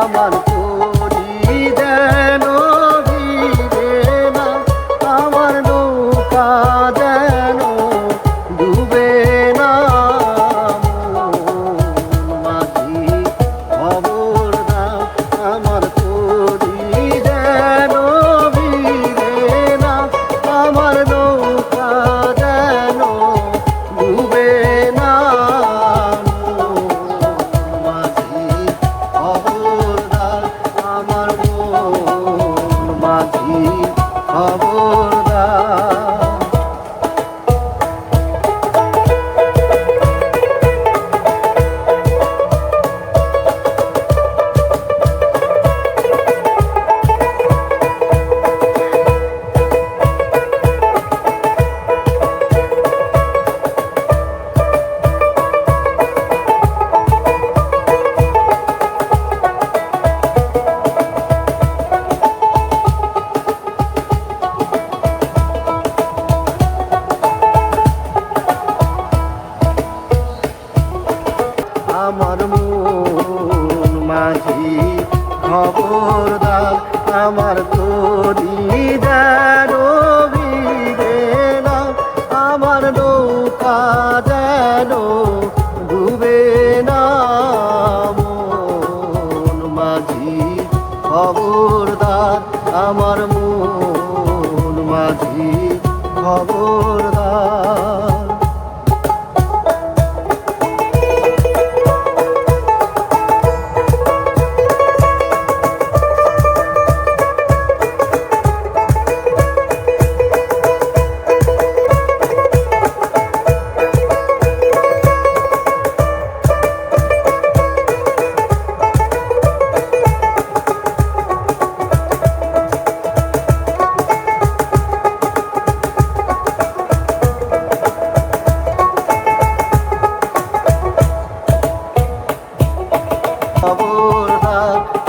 আমার করি দেয়। খবরদার। আমার মন মাঝি খবরদার, আমার তরি যেন আমার নৌকা যেন ডুবে না মন মাঝি খবরদার, আমার মন মাঝি খবরদার। রাগ